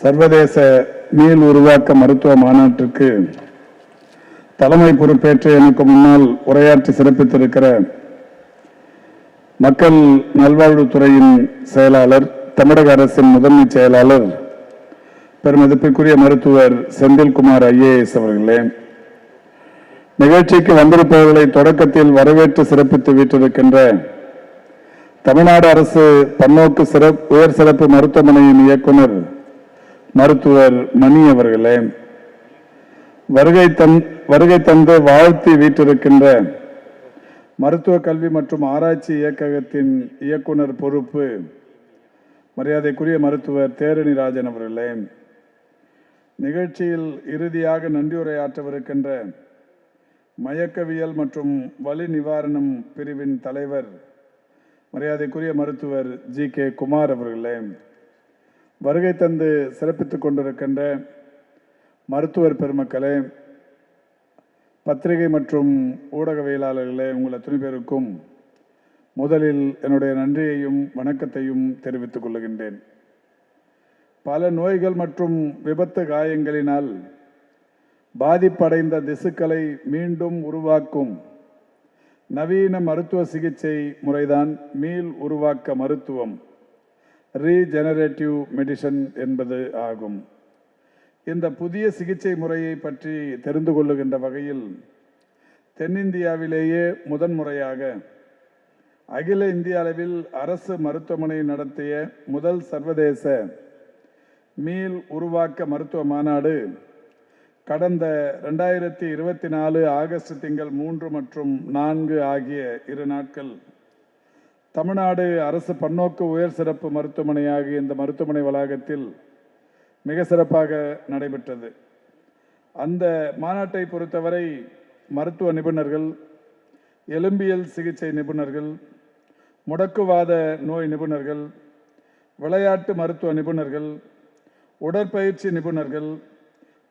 சர்வதேச மீள் உருவாக்க மருத்துவ மாநாட்டிற்கு தலைமை பொறுப்பேற்று எனக்கு முன்னால் உரையாற்றி சிறப்பித்திருக்கிற மக்கள் நல்வாழ்வுத்துறையின் செயலாளர் தமிழக அரசின் முதன்மை செயலாளர் பெருமதிப்பிற்குரிய மருத்துவர் செந்தில்குமார் ஐஏஎஸ் அவர்களே நிகழ்ச்சிக்கு வந்திருப்பவர்களை தொடக்கத்தில் வரவேற்று சிறப்பித்து வீற்றிருக்கின்ற தமிழ்நாடு அரசு பன்னோக்கு சிறப்பு உயர் சிறப்பு மருத்துவமனையின் இயக்குனர் மருத்துவர் மணி அவர்களே வருகை தந் வருகை தந்து வாழ்த்தி வீற்றிருக்கின்ற மருத்துவ கல்வி மற்றும் ஆராய்ச்சி இயக்ககத்தின் இயக்குனர் பொறுப்பு மரியாதைக்குரிய மருத்துவர் தேரணி ராஜன் அவர்களே நிகழ்ச்சியில் இறுதியாக நன்றியுரையாற்றவிருக்கின்ற மயக்கவியல் மற்றும் வலி நிவாரணம் பிரிவின் தலைவர் மரியாதைக்குரிய மருத்துவர் ஜி கே குமார் அவர்களே வருகை தந்து சிறப்பித்து கொண்டிருக்கின்ற மருத்துவர் பெருமக்களே பத்திரிகை மற்றும் ஊடகவியலாளர்களே உங்கள் அத்தனை பேருக்கும் முதலில் என்னுடைய நன்றியையும் வணக்கத்தையும் தெரிவித்துக் கொள்ளுகின்றேன் பல நோய்கள் மற்றும் விபத்து காயங்களினால் பாதிப்படைந்த திசுக்களை மீண்டும் உருவாக்கும் நவீன மருத்துவ சிகிச்சை முறைதான் மீள் உருவாக்க மருத்துவம். ரீஜெனரேட்டிவ் மெடிசன் என்பது ஆகும். இந்த புதிய சிகிச்சை முறையை பற்றி தெரிந்து கொள்ளுகின்ற வகையில் தென்னிந்தியாவிலேயே முதன்முறையாக அகில இந்திய அளவில் அரசு மருத்துவமனை நடத்திய முதல் சர்வதேச மீள் உருவாக்க மருத்துவ மாநாடு கடந்த ரெண்டாயிரத்தி இருபத்தி நாலு ஆகஸ்ட் திங்கள் மூன்று மற்றும் நான்கு ஆகிய இரு நாட்கள் தமிழ்நாடு அரசு பன்னோக்கு உயர் சிறப்பு மருத்துவமனையாகிய இந்த மருத்துவமனை வளாகத்தில் மிக சிறப்பாக நடைபெற்றது. அந்த மாநாட்டை பொறுத்தவரை மருத்துவ நிபுணர்கள் எலும்பியல் சிகிச்சை நிபுணர்கள் முடக்குவாத நோய் நிபுணர்கள் விளையாட்டு மருத்துவ நிபுணர்கள் உடற்பயிற்சி நிபுணர்கள்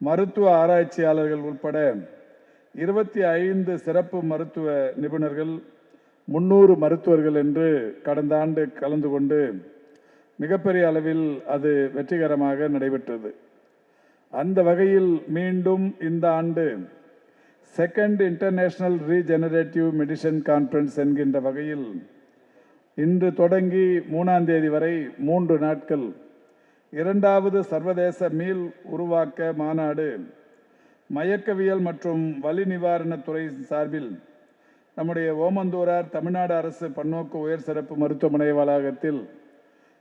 மருத்துவ ஆராய்ச்சியாளர்கள் உட்பட இருபத்தி ஐந்து சிறப்பு மருத்துவ நிபுணர்கள் முன்னூறு மருத்துவர்கள் என்று கடந்த ஆண்டு கலந்து கொண்டு மிகப்பெரிய அளவில் அது வெற்றிகரமாக நடைபெற்றது. அந்த வகையில் மீண்டும் இந்த ஆண்டு second international regenerative medicine conference என்கின்ற வகையில் இன்று தொடங்கி மூணாம் தேதி வரை மூன்று நாட்கள் இரண்டாவது சர்வதேச மீள் உருவாக்க மாநாடு மயக்கவியல் மற்றும் வலி நிவாரணத்துறை சார்பில் நம்முடைய ஓமந்தூரார் தமிழ்நாடு அரசு பன்னோக்கு உயர் சிறப்பு மருத்துவமனை வளாகத்தில்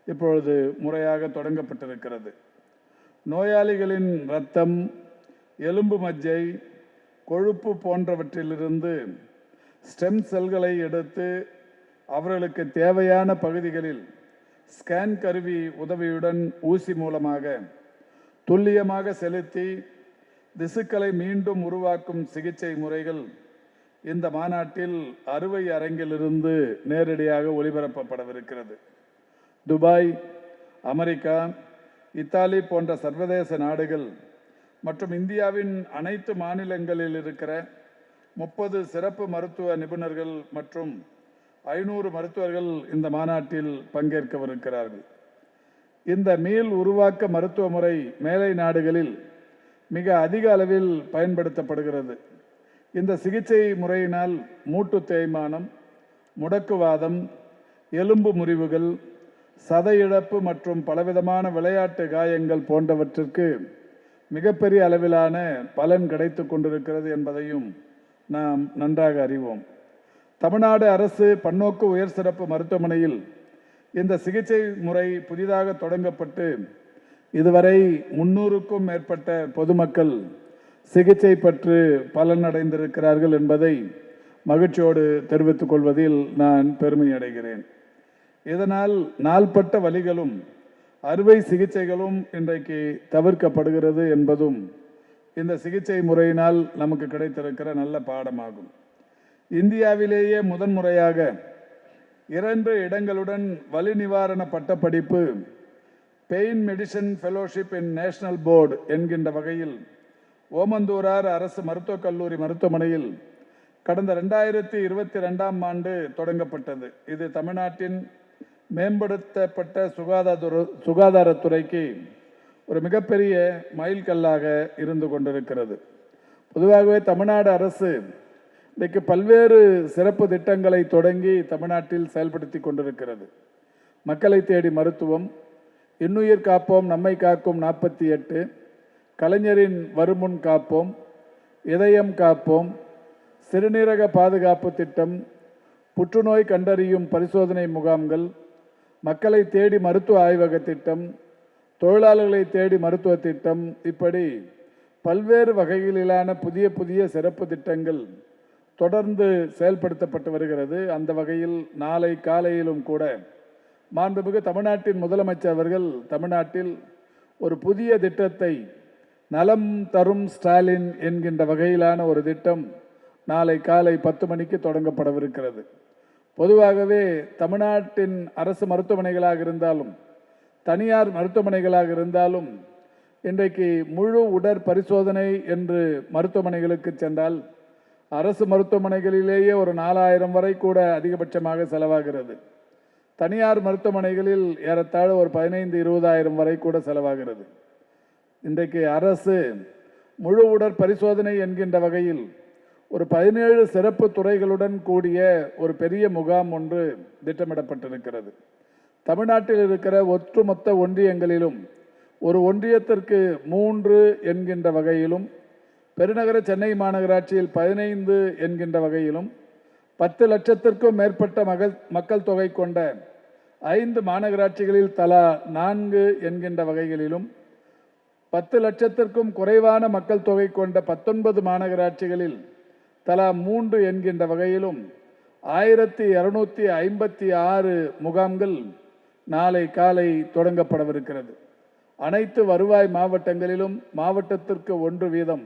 இப்பொழுது முறையாக தொடங்கப்பட்டிருக்கிறது. நோயாளிகளின் இரத்தம் எலும்பு மஜ்ஜை கொழுப்பு போன்றவற்றிலிருந்து ஸ்டெம் செல்களை எடுத்து அவர்களுக்கு தேவையான பகுதிகளில் ஸ்கேன் கருவி உதவியுடன் ஊசி மூலமாக துல்லியமாக செலுத்தி திசுக்களை மீண்டும் உருவாக்கும் சிகிச்சை முறைகள் இந்த மாநாட்டில் அறுவை அரங்கிலிருந்து நேரடியாக ஒளிபரப்பப்படவிருக்கிறது. துபாய் அமெரிக்கா இத்தாலி போன்ற சர்வதேச நாடுகள் மற்றும் இந்தியாவின் அனைத்து மாநிலங்களில் இருக்கிற முப்பது சிறப்பு மருத்துவ நிபுணர்கள் மற்றும் ஐநூறு மருத்துவர்கள் இந்த மாநாட்டில் பங்கேற்கவிருக்கிறார்கள். இந்த மீள் உருவாக்க மருத்துவ முறை மேலை நாடுகளில் மிக அதிக அளவில் பயன்படுத்தப்படுகிறது. இந்த சிகிச்சை முறையினால் மூட்டு தேய்மானம் முடக்குவாதம் எலும்பு முறிவுகள் சத இழப்பு மற்றும் பலவிதமான விளையாட்டு காயங்கள் போன்றவற்றிற்கு மிகப்பெரிய அளவிலான பலன் கிடைத்து கொண்டிருக்கிறது என்பதையும் நாம் நன்றாக அறிவோம். தமிழ்நாடு அரசு பன்னோக்கு உயர் சிறப்பு மருத்துவமனையில் இந்த சிகிச்சை முறை புதிதாக தொடங்கப்பட்டு இதுவரை முன்னூறுக்கும் மேற்பட்ட பொதுமக்கள் சிகிச்சை பெற்று பலனடைந்திருக்கிறார்கள் என்பதை மகிழ்ச்சியோடு தெரிவித்துக் கொள்வதில் நான் பெருமை அடைகிறேன். இதனால் நாள்பட்ட வலிகளும் அறுவை சிகிச்சைகளும் இன்றைக்கு தவிர்க்கப்படுகிறது என்பதும் இந்த சிகிச்சை முறையினால் நமக்கு கிடைத்திருக்கிற நல்ல பாடமாகும். இந்தியாவிலேயே முதன்முறையாக இரண்டு இடங்களுடன் வலி நிவாரண பட்டப்படிப்பு pain medicine fellowship in national board என்கின்ற வகையில் ஓமந்தூரார் அரசு மருத்துவக் கல்லூரி மருத்துவமனையில் கடந்த ரெண்டாயிரத்தி இருபத்தி ரெண்டாம் ஆண்டு தொடங்கப்பட்டது. இது தமிழ்நாட்டின் மேம்படுத்தப்பட்ட சுகாதார சுகாதாரத்துறைக்கு ஒரு மிகப்பெரிய மைல்கல்லாக இருந்து கொண்டிருக்கிறது. பொதுவாகவே தமிழ்நாடு அரசு இன்றைக்கு பல்வேறு சிறப்பு திட்டங்களை தொடங்கி தமிழ்நாட்டில் செயல்படுத்தி கொண்டிருக்கிறது. மக்களை தேடி மருத்துவம் இன்னுயிர் காப்போம் நம்மை காக்கும் நாற்பத்தி எட்டு கலைஞரின் வருமுன் காப்போம் இதயம் காப்போம் சிறுநீரக பாதுகாப்பு திட்டம் புற்றுநோய் கண்டறியும் பரிசோதனை முகாம்கள் மக்களை தேடி மருத்துவ ஆய்வக திட்டம் தொழிலாளர்களை தேடி மருத்துவ திட்டம் இப்படி பல்வேறு வகைகளிலான புதிய புதிய சிறப்பு திட்டங்கள் தொடர்ந்து செயல்படுத்தப்பட்டு வருகிறது. அந்த வகையில் நாளை காலையிலும் கூட மாண்புமிகு தமிழ்நாட்டின் முதலமைச்சர் அவர்கள் தமிழ்நாட்டில் ஒரு புதிய திட்டத்தை நலம் தரும் ஸ்டாலின் என்கின்ற வகையிலான ஒரு திட்டம் நாளை காலை பத்து மணிக்கு தொடங்கப்படவிருக்கிறது. பொதுவாகவே தமிழ்நாட்டின் அரசு மருத்துவமனைகளாக இருந்தாலும் தனியார் மருத்துவமனைகளாக இருந்தாலும் இன்றைக்கு முழு உடற் பரிசோதனை என்று மருத்துவமனைகளுக்கு சென்றால் அரசு மருத்துவமனைகளிலேயே ஒரு நாலாயிரம் வரை கூட அதிகபட்சமாக செலவாகிறது. தனியார் மருத்துவமனைகளில் ஏறத்தாழ ஒரு பதினைந்து இருபதாயிரம் வரை கூட செலவாகிறது. இன்றைக்கு அரசு முழு உடற் பரிசோதனை என்கின்ற வகையில் ஒரு பதினேழு சிறப்பு துறைகளுடன் கூடிய ஒரு பெரிய முகாம் ஒன்று திட்டமிடப்பட்டிருக்கிறது. தமிழ்நாட்டில் இருக்கிற ஒட்டுமொத்த ஒன்றியங்களிலும் ஒரு ஒன்றியத்திற்கு மூன்று என்கின்ற வகையிலும் பெருநகர சென்னை மாநகராட்சியில் பதினைந்து என்கின்ற வகையிலும் பத்து லட்சத்திற்கும் மேற்பட்ட மகள் மக்கள் தொகை கொண்ட ஐந்து மாநகராட்சிகளில் தலா நான்கு என்கின்ற வகைகளிலும் பத்து லட்சத்திற்கும் குறைவான மக்கள் தொகை கொண்ட பத்தொன்பது மாநகராட்சிகளில் தலா மூன்று என்கின்ற வகையிலும் ஆயிரத்தி இருநூத்தி ஐம்பத்தி ஆறு முகாம்கள் நாளை காலை தொடங்கப்படவிருக்கிறது. அனைத்து வருவாய் மாவட்டங்களிலும் மாவட்டத்திற்கு ஒன்று வீதம்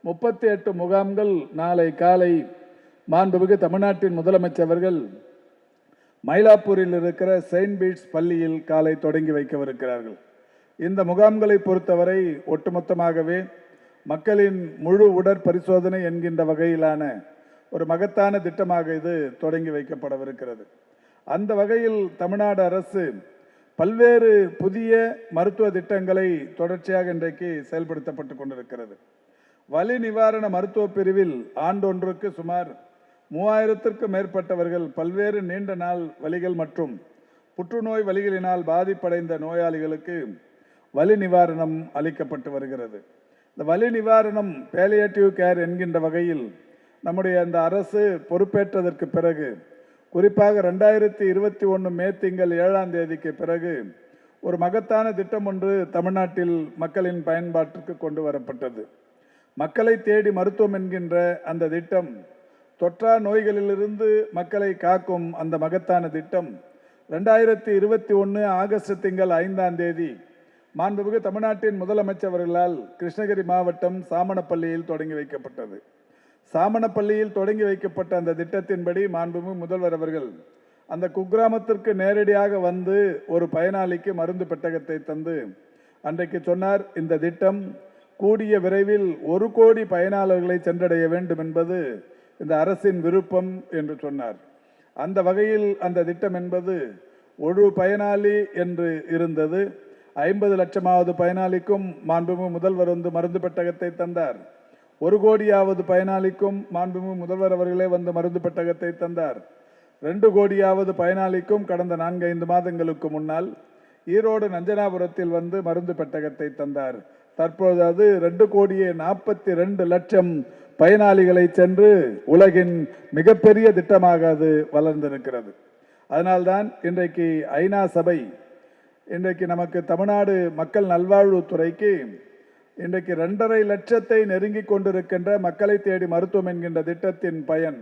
முப்பத்தி எட்டு முகாம்கள் நாளை காலை மாண்புமிகு தமிழ்நாட்டின் முதலமைச்சர் மயிலாப்பூரில் இருக்கிற செயின்ட் பீட்ஸ் பள்ளியில் காலை தொடங்கி வைக்கவிருக்கிறார்கள். இந்த முகாம்களை பொறுத்தவரை ஒட்டுமொத்தமாகவே மக்களின் முழு உடற்பரிசோதனை என்கின்ற வகையிலான ஒரு மகத்தான திட்டமாக இது தொடங்கி வைக்கப்படவிருக்கிறது. அந்த வகையில் தமிழ்நாடு அரசு பல்வேறு புதிய மருத்துவ திட்டங்களை தொடர்ச்சியாக இன்றைக்கு செயல்படுத்தப்பட்டு கொண்டிருக்கிறது. வலி நிவாரண மருத்துவ பிரிவில் ஆண்டொன்றுக்கு சுமார் மூவாயிரத்திற்கும் மேற்பட்டவர்கள் பல்வேறு நீண்ட நாள் வலிகள் மற்றும் புற்றுநோய் வலிகளினால் பாதிப்படைந்த நோயாளிகளுக்கு வலி நிவாரணம் அளிக்கப்பட்டு வருகிறது. இந்த வலி நிவாரணம் பேலியேட்டிவ் கேர் என்கின்ற வகையில் நம்முடைய அந்த அரசு பொறுப்பேற்றதற்கு பிறகு குறிப்பாக ரெண்டாயிரத்தி இருபத்தி ஒன்று மே திங்கள் ஏழாம் தேதிக்கு பிறகு ஒரு மகத்தான திட்டம் ஒன்று தமிழ்நாட்டில் மக்களின் பயன்பாட்டிற்கு கொண்டு வரப்பட்டது. மக்களை தேடி மருத்துவம் என்கின்ற அந்த திட்டம் தொற்றா நோய்களிலிருந்து மக்களை காக்கும் அந்த மகத்தான திட்டம் ரெண்டாயிரத்தி இருபத்தி ஒன்று ஆகஸ்ட் திங்கள் ஐந்தாம் தேதி மாண்புமிகு தமிழ்நாட்டின் முதலமைச்சர்களால் கிருஷ்ணகிரி மாவட்டம் சாமணப்பள்ளியில் தொடங்கி வைக்கப்பட்டது. சாமணப்பள்ளியில் தொடங்கி வைக்கப்பட்ட அந்த திட்டத்தின்படி மாண்புமிகு முதல்வர் அவர்கள் அந்த குக்கிராமத்திற்கு நேரடியாக வந்து ஒரு பயனாளிக்கு மருந்து பெட்டகத்தை தந்து அன்றைக்கு சொன்னார் இந்த திட்டம் கூடிய விரைவில் ஒரு கோடி பயனாளர்களை சென்றடைய வேண்டும் என்பது இந்த அரசின் விருப்பம் என்று சொன்னார். அந்த வகையில் அந்த திட்டம் என்பது ஒரு பயனாளி என்று இருந்தது. ஐம்பது லட்சமாவது பயனாளிக்கும் மாண்புமிகு முதல்வர் வந்து மருந்து பெட்டகத்தை தந்தார். ஒரு கோடியாவது பயனாளிக்கும் மாண்புமிகு முதல்வர் அவர்களே வந்து மருந்து பெட்டகத்தை தந்தார். ரெண்டு கோடியாவது பயனாளிக்கும் கடந்த நான்கு ஐந்து மாதங்களுக்கு முன்னால் ஈரோடு நஞ்சனாபுரத்தில் வந்து மருந்து பெட்டகத்தை தந்தார். தற்போது அது ரெண்டு கோடியே நாற்பத்தி ரெண்டு லட்சம் பயனாளிகளை சென்று உலகின் மிகப்பெரிய திட்டமாக அது வளர்ந்திருக்கிறது. அதனால்தான் இன்றைக்கு ஐநா சபை இன்றைக்கு நமக்கு தமிழ்நாடு மக்கள் நல்வாழ்வுத்துறைக்கு இன்றைக்கு ரெண்டரை லட்சத்தை நெருங்கி கொண்டிருக்கின்ற மக்களை தேடி மருத்துவம் என்கின்ற திட்டத்தின் பயன்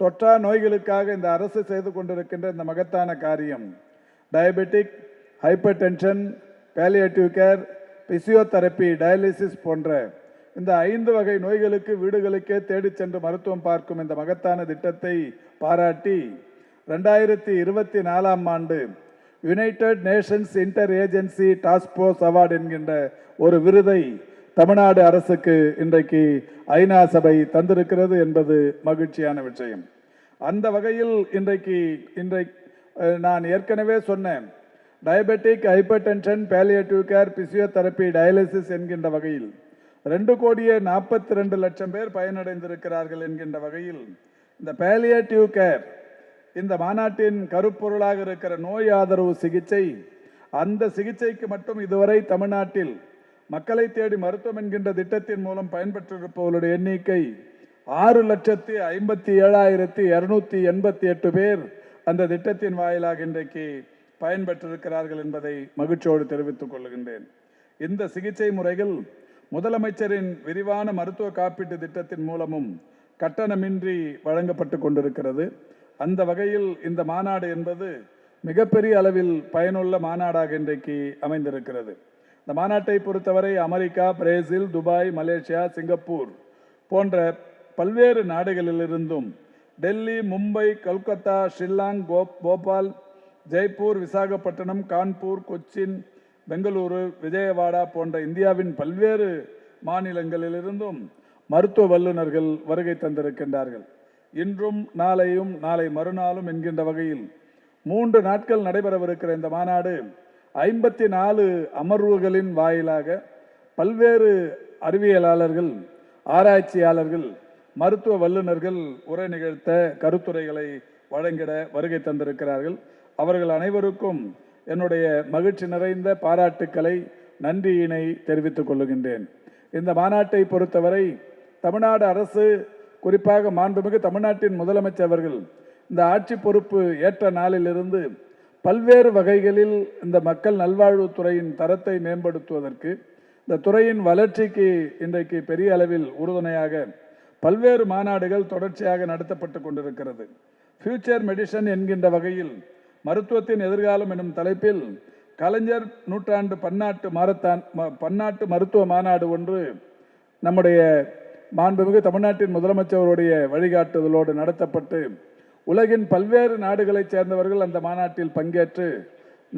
தொற்றா நோய்களுக்காக இந்த அரசு செய்து கொண்டிருக்கின்ற இந்த மகத்தான காரியம். Diabetic hypertension palliative care physiotherapy dialysis போன்ற இந்த ஐந்து வகை நோய்களுக்கு வீடுகளுக்கே தேடிச் சென்று மருத்துவம் பார்க்கும் இந்த மகத்தான திட்டத்தை பாராட்டி ரெண்டாயிரத்தி இருபத்தி நாலாம் ஆண்டு United Nations inter agency task force award என்கின்ற ஒரு விருதை தமிழ்நாடு அரசுக்கு இன்றைக்கு ஐநா சபை தந்திருக்கிறது என்பது மகிழ்ச்சியான விஷயம். அந்த வகையில் இன்றைக்கு இன்றை நான் ஏற்கனவே சொன்னேன். Diabetic hypertension palliative care physiotherapy dialysis என்கின்ற வகையில் ரெண்டு கோடியே நாற்பத்தி ரெண்டு லட்சம் பேர் பயனடைந்திருக்கிறார்கள் என்கின்ற வகையில் இந்த பேலியேட்டிவ் கேர் இந்த மாநாட்டின் கருப்பொருளாக இருக்கிற நோய் ஆதரவு சிகிச்சை அந்த சிகிச்சைக்கு மட்டும் இதுவரை தமிழ்நாட்டில் மக்களை தேடி மருத்துவம் என்கின்ற திட்டத்தின் மூலம் பயன்பெற்றிருப்பவர்களுடைய எண்ணிக்கை ஆறு லட்சத்தி ஐம்பத்தி ஏழாயிரத்தி இருநூத்தி எண்பத்தி எட்டு பேர் அந்த திட்டத்தின் வாயிலாக இன்றைக்கு பயன்பெற்றிருக்கிறார்கள் என்பதை மகிழ்ச்சியோடு தெரிவித்துக் கொள்கின்றேன். இந்த சிகிச்சை முறைகள் முதலமைச்சரின் விரிவான மருத்துவ காப்பீட்டு திட்டத்தின் மூலமும் கட்டணமின்றி வழங்கப்பட்டு கொண்டிருக்கிறது. அந்த வகையில் இந்த மாநாடு என்பது மிகப்பெரிய அளவில் பயனுள்ள மாநாடாக இன்றைக்கு அமைந்திருக்கிறது. இந்த மாநாட்டை பொறுத்தவரை America Brazil Dubai Malaysia Singapore போன்ற பல்வேறு நாடுகளிலிருந்தும் டெல்லி மும்பை கொல்கத்தா ஷில்லாங் போபால் ஜெய்ப்பூர் விசாகப்பட்டினம் கான்பூர் கொச்சின் பெங்களூரு விஜயவாடா போன்ற இந்தியாவின் பல்வேறு மாநிலங்களிலிருந்தும் மருத்துவ வல்லுநர்கள் வருகை தந்திருக்கின்றார்கள். இன்றும் நாளையும் நாளை மறுநாளும் என்கின்ற வகையில் மூன்று நாட்கள் நடைபெறவிருக்கிற இந்த மாநாடு ஐம்பத்தி நாலு அமர்வுகளின் வாயிலாக பல்வேறு அறிவியலாளர்கள் ஆராய்ச்சியாளர்கள் மருத்துவ வல்லுநர்கள் உரை நிகழ்த்த கருத்துரைகளை வழங்கிட வருகை தந்திருக்கிறார்கள். அவர்கள் அனைவருக்கும் என்னுடைய மகிழ்ச்சி நிறைந்த பாராட்டுக்களை நன்றியினை தெரிவித்துக் கொள்ளுகின்றேன். இந்த மாநாட்டை பொறுத்தவரை தமிழ்நாடு அரசு குறிப்பாக மாண்புமிகு தமிழ்நாட்டின் முதலமைச்சர் அவர்கள் இந்த ஆட்சி பொறுப்பு ஏற்ற நாளிலிருந்து பல்வேறு வகைகளில் இந்த மக்கள் நல்வாழ்வுத்துறையின் தரத்தை மேம்படுத்துவதற்கு இந்த துறையின் வளர்ச்சிக்கு இன்றைக்கு பெரிய அளவில் உறுதுணையாக பல்வேறு மாநாடுகள் தொடர்ச்சியாக நடத்தப்பட்டு கொண்டிருக்கிறது. ஃபியூச்சர் மெடிசன் என்கின்ற வகையில் மருத்துவத்தின் எதிர்காலம் எனும் தலைப்பில் கலைஞர் நூற்றாண்டு பன்னாட்டு மாரத்தான் ம- பன்னாட்டு மருத்துவ மாநாடு ஒன்று நம்முடைய மாண்புமிகு தமிழ்நாட்டின் முதலமைச்சருடைய வழிகாட்டுதலோடு நடத்தப்பட்டு உலகின் பல்வேறு நாடுகளைச் சேர்ந்தவர்கள் அந்த மாநாட்டில் பங்கேற்று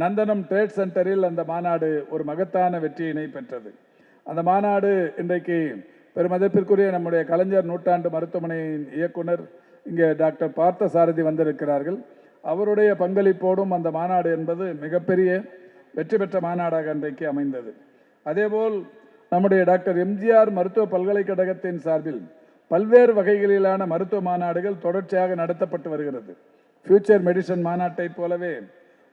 நந்தனம் ட்ரேட் சென்டரில் அந்த மாநாடு ஒரு மகத்தான வெற்றியினை பெற்றது. அந்த மாநாடு இன்றைக்கு பெருமதிப்பிற்குரிய நம்முடைய கலைஞர் நூற்றாண்டு மருத்துவமனையின் இயக்குனர் இங்கே டாக்டர் பார்த்த சாரதி வந்திருக்கிறார்கள். அவருடைய பங்களிப்போடும் அந்த மாநாடு என்பது மிகப்பெரிய வெற்றி பெற்ற மாநாடாக இன்றைக்கு அமைந்தது. அதேபோல் நம்முடைய டாக்டர் எம்ஜிஆர் மருத்துவ பல்கலைக்கழகத்தின் சார்பில் பல்வேறு வகைகளிலான மருத்துவ மாநாடுகள் தொடர்ச்சியாக நடத்தப்பட்டு வருகிறது. ஃபியூச்சர் மெடிசன் மாநாட்டைப் போலவே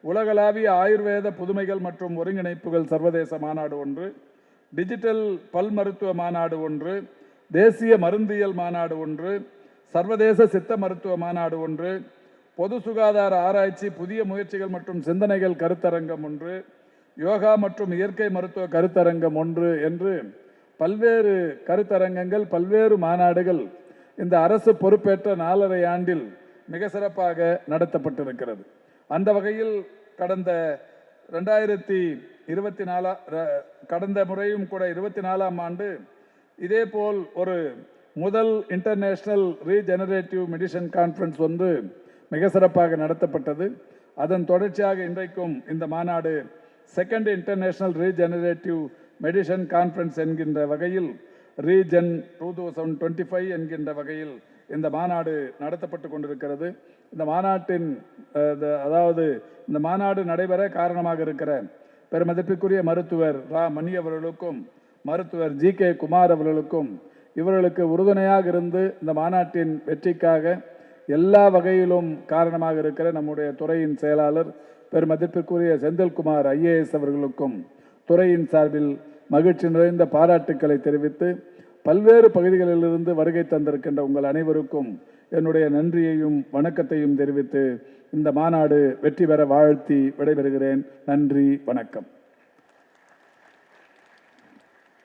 உலகளாவிய ஆயுர்வேத புதுமைகள் மற்றும் ஒருங்கிணைப்புகள் சர்வதேச மாநாடு ஒன்று டிஜிட்டல் பல் மருத்துவ மாநாடு ஒன்று தேசிய மருந்தியல் மாநாடு ஒன்று சர்வதேச சித்த மருத்துவ மாநாடு ஒன்று பொது சுகாதார ஆராய்ச்சி புதிய முயற்சிகள் மற்றும் சிந்தனைகள் கருத்தரங்கம் ஒன்று யோகா மற்றும் இயற்கை மருத்துவ கருத்தரங்கம் ஒன்று என்று பல்வேறு கருத்தரங்கங்கள் பல்வேறு மாநாடுகள் இந்த அரசு பொறுப்பேற்ற நாலரை ஆண்டில் மிக சிறப்பாக நடத்தப்பட்டிருக்கிறது. அந்த வகையில் கடந்த ரெண்டாயிரத்தி இருபத்தி நாலா ர- கடந்த முறையும் கூட இருபத்தி நாலாம் ஆண்டு இதேபோல் ஒரு முதல் இன்டர்நேஷனல் ரீஜெனரேட்டிவ் மெடிசன் கான்ஃபரன்ஸ் ஒன்று மிக சிறப்பாக நடத்தப்பட்டது. அதன் தொடர்ச்சியாக இன்றைக்கும் இந்த மாநாடு second international regenerative medicine conference என்கின்ற வகையில் region two thousand twenty five என்கின்ற வகையில் இந்த மாநாடு நடத்தப்பட்டு கொண்டிருக்கிறது. இந்த மாநாட்டின் அதாவது இந்த மாநாடு நடைபெற காரணமாக இருக்கிற பெருமதிப்பிற்குரிய மருத்துவர் ரா. மணி அவர்களுக்கும் மருத்துவர் ஜி. கே. குமார் அவர்களுக்கும் இவர்களுக்கு உறுதுணையாக இருந்து இந்த மாநாட்டின் வெற்றிக்காக எல்லா வகையிலும் காரணமாக இருக்கிற நம்முடைய துறையின் செயலாளர் பெருமதிப்பிற்குரிய செந்தில்குமார் ஐஏஎஸ் அவர்களுக்கும் துறையின் சார்பில் மகிழ்ச்சி நிறைந்த பாராட்டுக்களை தெரிவித்து பல்வேறு பகுதிகளிலிருந்து வருகை தந்திருக்கின்ற உங்கள் அனைவருக்கும் என்னுடைய நன்றியையும் வணக்கத்தையும் தெரிவித்து இந்த மாநாடு வெற்றி பெற வாழ்த்தி விடைபெறுகிறேன். நன்றி வணக்கம்.